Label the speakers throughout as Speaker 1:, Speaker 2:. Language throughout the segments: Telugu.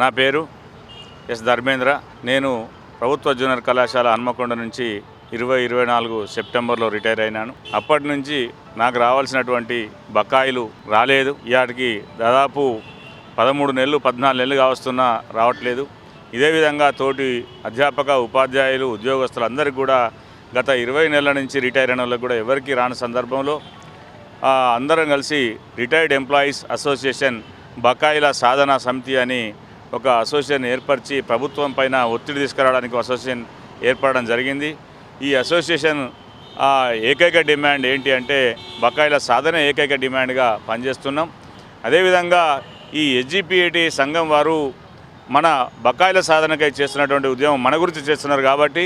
Speaker 1: నా పేరు ఎస్ ధర్మేంద్ర. నేను ప్రభుత్వ జూనియర్ కళాశాల హన్మకొండ నుంచి ఇరవై ఇరవై నాలుగు సెప్టెంబర్లో రిటైర్ అయినాను. అప్పటి నుంచి నాకు రావాల్సినటువంటి బకాయిలు రాలేదు. ఇవాటికి దాదాపు పదమూడు నెలలు పద్నాలుగు నెలలు కావస్తున్నా రావట్లేదు. ఇదే విధంగా తోటి అధ్యాపక ఉపాధ్యాయులు ఉద్యోగస్తులందరికీ కూడా గత ఇరవై నెలల నుంచి రిటైర్ అయిన వాళ్ళకి కూడా ఎవరికి రాని సందర్భంలో అందరం కలిసి రిటైర్డ్ ఎంప్లాయీస్ అసోసియేషన్ బకాయిల సాధన సమితి అని ఒక అసోసియేషన్ ఏర్పరిచి ప్రభుత్వం పైన ఒత్తిడి తీసుకురావడానికి అసోసియేషన్ ఏర్పడడం జరిగింది. ఈ అసోసియేషన్ ఏకైక డిమాండ్ ఏంటి అంటే బకాయిల సాధన ఏకైక డిమాండ్గా పనిచేస్తున్నాం. అదేవిధంగా ఈ ఎస్జిపిఐటి సంఘం వారు మన బకాయిల సాధనకై చేస్తున్నటువంటి ఉద్యమం మన గురించి చేస్తున్నారు కాబట్టి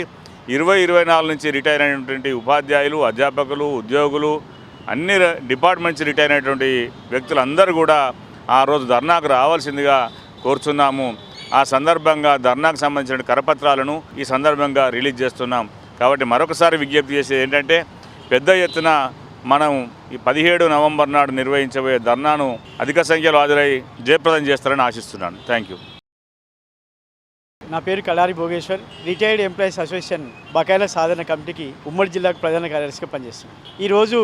Speaker 1: ఇరవై ఇరవై నాలుగు నుంచి రిటైర్ అయినటువంటి ఉపాధ్యాయులు అధ్యాపకులు ఉద్యోగులు అన్ని డిపార్ట్మెంట్స్ రిటైర్ అయినటువంటి వ్యక్తులందరూ కూడా ఆ రోజు ధర్నాకు రావాల్సిందిగా కోరుచున్నాము. ఆ సందర్భంగా ధర్నాకు సంబంధించిన కరపత్రాలను ఈ సందర్భంగా రిలీజ్ చేస్తున్నాం. కాబట్టి మరొకసారి విజ్ఞప్తి చేసేది ఏంటంటే పెద్ద ఎత్తున మనం ఈ పదిహేడు నవంబర్ నాడు నిర్వహించబోయే ధర్నాను అధిక సంఖ్యలో హాజరై జయప్రదం చేస్తారని ఆశిస్తున్నాను. థ్యాంక్ యూ
Speaker 2: నా పేరు Kalari Bhogeshwar. Retired employees association బకాయిల సాధన కమిటీకి ఉమ్మడి జిల్లాకు ప్రధాన కార్యదర్శిగా పనిచేస్తున్నాను. ఈరోజు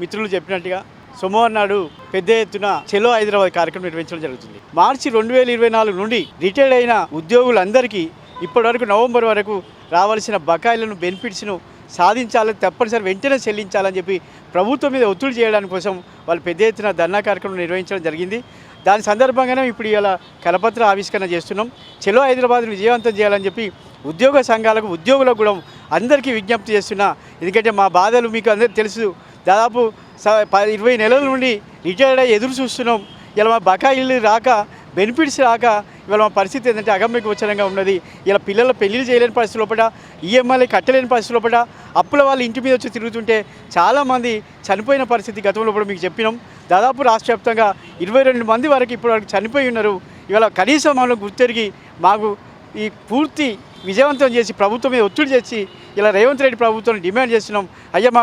Speaker 2: మిత్రులు చెప్పినట్టుగా సోమవారం నాడు పెద్ద ఎత్తున చెలో హైదరాబాద్ కార్యక్రమం నిర్వహించడం జరుగుతుంది. మార్చి రెండు వేల ఇరవై నాలుగు నుండి రిటైర్డ్ అయిన ఉద్యోగులందరికీ ఇప్పటివరకు నవంబర్ వరకు రావాల్సిన బకాయిలను బెనిఫిట్స్ను సాధించాలని తప్పనిసరి వెంటనే చెల్లించాలని చెప్పి ప్రభుత్వం మీద ఒత్తిడి చేయడానికి కోసం వాళ్ళు పెద్ద ఎత్తున ధర్నా కార్యక్రమం నిర్వహించడం జరిగింది. దాని సందర్భంగానే ఇప్పుడు ఇలా కలపత్ర ఆవిష్కరణ చేస్తున్నాం. చెలో హైదరాబాద్ను విజయవంతం చేయాలని చెప్పి ఉద్యోగ సంఘాలకు ఉద్యోగులకు కూడా అందరికీ విజ్ఞప్తి చేస్తున్నా. ఎందుకంటే మా బాధలు మీకు అందరికీ తెలుసు. దాదాపు ఇరవై నెలల నుండి రిటైర్డ్ అయ్యి ఎదురు చూస్తున్నాం. ఇలా మా బకాయిలు రాక బెనిఫిట్స్ రాక ఇవాళ మా పరిస్థితి ఏంటంటే అగమ్యకు గోచరంగా ఉన్నది. ఇలా పిల్లల పెళ్ళి చేయలేని పరిస్థితి లోపల ఈఎంఐలు కట్టలేని పరిస్థితి లోపల అప్పుల వాళ్ళు ఇంటి మీద వచ్చి తిరుగుతుంటే చాలామంది చనిపోయిన పరిస్థితి గతంలో కూడా మీకు చెప్పినాం. దాదాపు రాష్ట్ర వ్యాప్తంగా ఇరవై రెండు మంది వరకు ఇప్పుడు వరకు చనిపోయి ఉన్నారు. ఇవాళ కనీసం మనం గుర్తెరిగి మాకు ఈ పూర్తి విజయవంతం చేసి ప్రభుత్వం మీద ఒత్తిడి చేసి ఇలా రేవంత్ రెడ్డి ప్రభుత్వం డిమాండ్ చేస్తున్నాం అయ్యా మా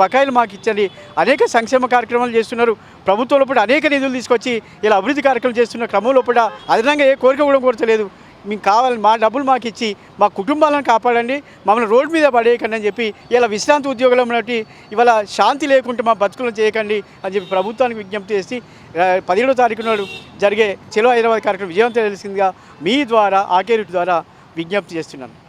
Speaker 2: బకాయిలు మాకు ఇచ్చండి. అనేక సంక్షేమ కార్యక్రమాలు చేస్తున్నారు. ప్రభుత్వం లోపల అనేక నిధులు తీసుకొచ్చి ఇలా అభివృద్ధి కార్యక్రమం చేస్తున్న క్రమం లోపల అదనంగా ఏ కోరిక కూడా కోరతలేదు. మీకు కావాలి మా డబ్బులు మాకు ఇచ్చి మా కుటుంబాలను కాపాడండి మమ్మల్ని రోడ్డు మీద పడేయకండి అని చెప్పి ఇలా విశ్రాంతి ఉద్యోగులు ఉన్నట్టు ఇవాళ శాంతి లేకుంటే మా బతుకులను చేయకండి అని చెప్పి ప్రభుత్వానికి విజ్ఞప్తి చేసి పదిహేడో తారీఖు నాడు జరిగే చెలో హైదరాబాద్ కార్యక్రమం విజయవంతం తెలిసిందిగా మీ ద్వారా ఆకేరు ద్వారా విజ్ఞప్తి చేస్తున్నాను.